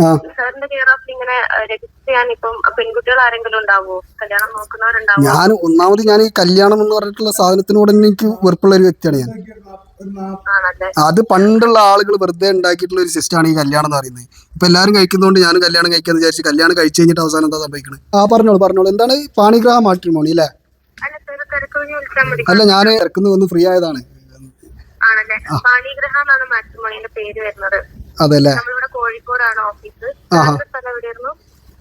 ആ. സാറിന്റെ care of ഇങ്ങനെ രജിസ്റ്റർ ചെയ്യാൻ ഇപ്പം പെൺകുട്ടികൾ ആരെങ്കിലും ഉണ്ടാവോ? കല്യാണം നോക്കുന്നവരുണ്ടാവോ? ഞാൻ ഒന്നാമത് ഞാൻ ഈ കല്യാണം എന്ന് പറഞ്ഞിട്ടുള്ള സാധനത്തിനോട് എനിക്ക് വെറുപ്പുള്ള ഒരു വ്യക്തിയാണ് ഞാൻ. അത് പണ്ടുള്ള ആളുകൾ വെറുതെ ഉണ്ടാക്കിയിട്ടുള്ള ഒരു സിസ്റ്റമാണ് ഈ കല്യാണം എന്ന് പറയുന്നത്. ഇപ്പൊ എല്ലാവരും കഴിക്കുന്നതുകൊണ്ട് ഞാനും കല്യാണം കഴിക്കാന്ന് വിചാരിച്ച് കല്യാണം കഴിച്ചു കഴിഞ്ഞിട്ട് അവസാനം എന്താ സംഭവിക്കുന്നത് ആ പറഞ്ഞോളൂ പറഞ്ഞോളൂ. എന്താണ്? പാണിഗ്രഹ മാട്രിമോണി അല്ലേ? അല്ല ഞാൻ ഇറക്കുന്നു വന്ന് ഫ്രീ ആയതാണ്. ആണല്ലേ? ഓഫീസ്.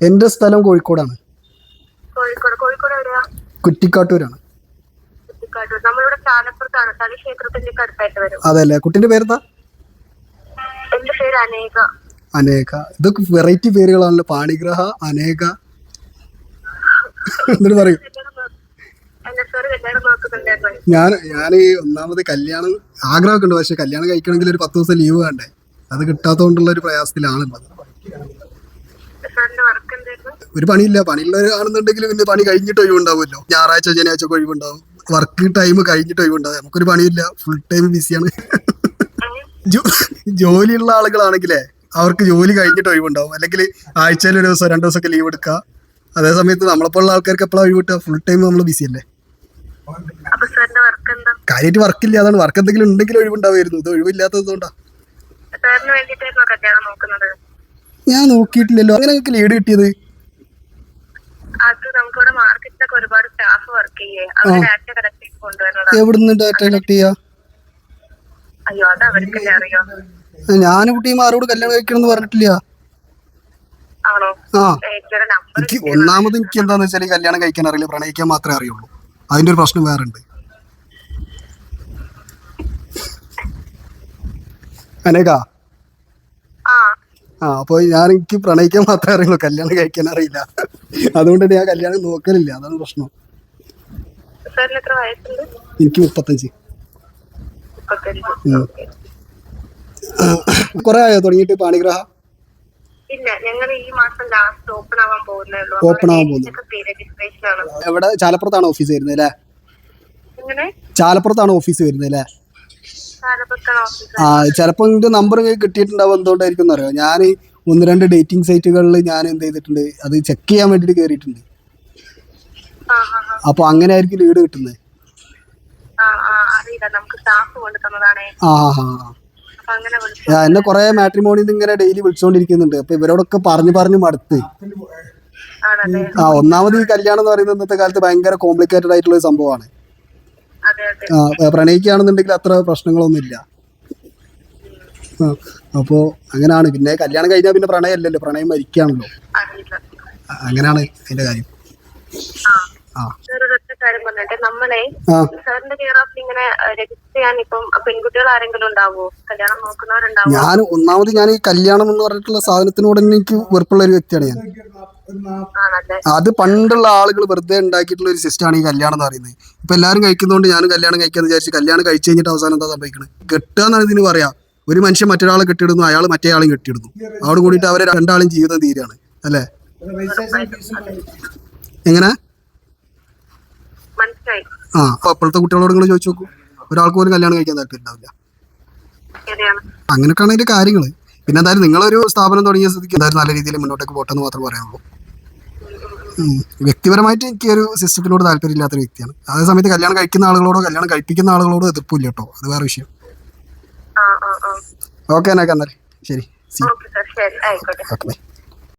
സാറിന്റെ സ്ഥലം കോഴിക്കോടാണ്. കുറ്റിക്കാട്ടൂരാണ്. അതല്ലേ? കുട്ടിന്റെ പേരെന്താ? എന്റെ പേര് അനേക. ഇതൊക്കെ വെറൈറ്റി പേരുകളാണല്ലോ. പാണിഗ്രഹ അനേക. എന്നിട്ട് പറയൂ. എന്റെ ഞാൻ ഞാൻ ഈ ഒന്നാമത് കല്യാണം ആഗ്രഹമൊക്കെ ഉണ്ട്. പക്ഷെ കല്യാണം കഴിക്കണമെങ്കിൽ ഒരു പത്ത് ദിവസം ലീവ് വേണ്ടേ? അത് കിട്ടാത്തതുകൊണ്ടുള്ള ഒരു പ്രയാസത്തിലാണുള്ളത്. ഒരു പണിയില്ല. പണിയുള്ളവരാണെന്നുണ്ടെങ്കിൽ പിന്നെ പണി കഴിഞ്ഞിട്ട് ഒഴിവുണ്ടാവുമല്ലോ. ഞായറാഴ്ച ശനിയാഴ്ച ഒക്കെ ഒഴിവുണ്ടാവും. വർക്ക് ടൈം കഴിഞ്ഞിട്ട് ഒഴിവുണ്ടാവും. നമുക്കൊരു പണിയില്ല. ഫുൾ ടൈം ബിസിയാണ് ജോലിയുള്ള ആളുകളാണെങ്കിലേ അവർക്ക് ജോലി കഴിഞ്ഞിട്ട് ഒഴിവുണ്ടാവും. അല്ലെങ്കിൽ ആഴ്ചയിൽ ഒരു ദിവസം രണ്ടു ദിവസമൊക്കെ ലീവ് എടുക്കുക. അതേ സമയത്ത് നമ്മളെപ്പോലുള്ള ആൾക്കാർക്ക് എപ്പോഴാണ് ഒഴിവ് കിട്ടുക? ഫുൾ ടൈം നമ്മൾ ബിസി അല്ലേ? കാര്യമായിട്ട് വർക്കില്ല അതാണ് വർക്ക് എന്തെങ്കിലും ഉണ്ടെങ്കിൽ ഒഴിവുണ്ടാവുമായിരുന്നു. ഇത് ഒഴിവില്ലാത്തത് കൊണ്ടാ. സാറിന് വേണ്ടിയിട്ടായിരുന്നോ കല്യാണം നോക്കുന്നത്. ഞാൻ നോക്കിയിട്ടില്ലല്ലോ. അങ്ങനെ നിങ്ങൾക്ക് ലീഡ് കിട്ടിയത്? അത് നമുക്കിവിടെ മാർക്കറ്റിലൊക്കെ ഒരുപാട് സ്റ്റാഫ് വർക്ക് ചെയ്യേ. അവർ ഡാറ്റ കളക്ട് ചെയ്ത് കൊണ്ടുവരുന്നതാണ്. എവിടുന്ന് ഡാറ്റ കളക്ട് ചെയ്യാ? അയ്യോ അത് അവർക്കല്ലേ അറിയോ? ഞാൻ കുട്ടിയും ആരോട് കല്യാണം കഴിക്കണം എന്ന് പറഞ്ഞിട്ടില്ല. ആണോ? ആ. എനിക്ക് ഒന്നാമത് എനിക്ക് എന്താന്ന് വെച്ചാൽ കല്യാണം കഴിക്കാൻ അറിയില്ല പ്രണയിക്കാൻ മാത്രമേ അറിയുള്ളൂ. അതിന്റെ ഒരു പ്രശ്നം വേറെ ഉണ്ട് അനേക? ആ. അപ്പൊ അപ്പോൾ ഞാൻ എനിക്ക് പ്രണയിക്കാൻ മാത്രമേ അറിയുള്ളൂ. കല്യാണം കഴിക്കാൻ അറിയില്ല. അതുകൊണ്ട് ഞാൻ കല്യാണം നോക്കലില്ല. അതാണ് പ്രശ്നം. എനിക്ക് മുപ്പത്തഞ്ച്. കൊറേ ആയോ? തുടങ്ങിയിട്ട് പാണിഗ്രഹ? ഓപ്പൺ ആവാൻ പോകുന്നേ ഉള്ളൂ. Open ആവാൻ പോകുന്നു. എവിടെ? ചാലപ്പുറത്താണ് ഓഫീസ് വരുന്നത് അല്ലേ? ചാലപ്പുറത്താണ് ഓഫീസ് വരുന്നത് അല്ലേ? ആ ചിലപ്പോൾ നിന്റെ നമ്പർ കിട്ടിയിട്ടുണ്ടാവും എന്തുകൊണ്ടായിരിക്കും അറിയോ ഞാൻ ഒന്ന് രണ്ട് ഡേറ്റിംഗ് സൈറ്റുകളിൽ ഞാൻ എന്ത് ചെയ്തിട്ടുണ്ട് അത് ചെക്ക് ചെയ്യാൻ വേണ്ടിയിട്ട് കേറിയിട്ടുണ്ട്. അപ്പോൾ അങ്ങനെ ആയിരിക്കും ലീഡ് കിട്ടുന്നത് അപ്പൊ എന്നെ കൊറേ മാട്രിമോണിന്ന് ഇങ്ങനെ ഡെയിലി വിളിച്ചോണ്ടിരിക്കുന്നുണ്ട്. അപ്പൊ ഇവരോടൊക്കെ പറഞ്ഞു പറഞ്ഞു മടുത്ത്. ആ ഒന്നാമത് ഈ കല്യാണം എന്ന് പറയുന്നത് ഇന്നത്തെ കാലത്ത് ഭയങ്കര കോംപ്ലിക്കേറ്റഡ് ആയിട്ടുള്ള ഒരു സംഭവമാണ്. പ്രണയിക്കുകയാണെന്നുണ്ടെങ്കിൽ അത്ര പ്രശ്നങ്ങളൊന്നും ഇല്ല അപ്പോ അങ്ങനെയാണ് പിന്നെ കല്യാണം കഴിഞ്ഞാൽ പിന്നെ പ്രണയമല്ലല്ലോ പ്രണയം മരിക്കുകയാണല്ലോ പ്രണയം മരിക്കാണല്ലോ അങ്ങനെയാണ് അതിന്റെ കാര്യം. കാര്യം പറഞ്ഞിട്ട് നമ്മളെ സാറിന്റെ കെയർ ഓഫ് ഇങ്ങനെ രജിസ്റ്റർ ചെയ്യാൻ ഇപ്പം പെൺകുട്ടികൾ ആരെങ്കിലും ഉണ്ടാവോ? കല്യാണം നോക്കുന്നവരുണ്ടാവോ? ഞാൻ ഒന്നാമത് ഞാൻ ഈ കല്യാണം എന്ന് പറഞ്ഞിട്ടുള്ള സാധനത്തിനോട് എനിക്ക് വെറുപ്പുള്ള ഒരു വ്യക്തിയാണ് ഞാൻ. അത് പണ്ടുള്ള ആളുകൾ വെറുതെ ഉണ്ടാക്കിയിട്ടുള്ള ഒരു സിസ്റ്റമാണ് ഈ കല്യാണം എന്ന് പറയുന്നത്. ഇപ്പൊ എല്ലാവരും കഴിക്കുന്നതുകൊണ്ട് ഞാനും കല്യാണം കഴിക്കാന്ന് വിചാരിച്ച് കല്യാണം കഴിച്ചു കഴിഞ്ഞിട്ട് അവസാനം എന്താ സംഭവിക്കുന്നത് കെട്ടുക എന്നാണ് ഇതിന് പറയാ. ഒരു മനുഷ്യൻ മറ്റൊരാളെ കെട്ടിയിടുന്നു അയാൾ മറ്റേ ആളും കെട്ടിയിടുന്നു. അവിടെ കൂടിയിട്ട് അവരെ രണ്ടാളും ജീവിതം തീരാണ്. അല്ലേ? എങ്ങനെ? ആ അപ്പൊ അപ്പോഴത്തെ കുട്ടികളോട് നിങ്ങൾ ചോദിച്ചു നോക്കൂ. ഒരാൾക്ക് പോലും കല്യാണം കഴിക്കാൻ താല്പര്യമുണ്ടാവില്ല അങ്ങനെയൊക്കെയാണ് അതിന്റെ കാര്യങ്ങൾ പിന്നെ എന്തായാലും നിങ്ങളൊരു സ്ഥാപനം തുടങ്ങിയ സ്ഥിതിക്ക് എന്തായാലും നല്ല രീതിയിൽ മുന്നോട്ടേക്ക് പോട്ടെന്ന് മാത്രം പറയാനുള്ളൂ. വ്യക്തിപരമായിട്ട് എനിക്ക് ഒരു സിസ്റ്റത്തിനോട് താല്പര്യമില്ലാത്ത വ്യക്തിയാണ്. അതേ സമയത്ത് കല്യാണം കഴിക്കുന്ന ആളുകളോടോ കല്യാണം കഴിപ്പിക്കുന്ന ആളുകളോടോ എതിർപ്പില്ല കേട്ടോ. അത് വേറെ വിഷയം. ഓക്കെ എന്നാ എന്നാൽ ശരി. Okay bye.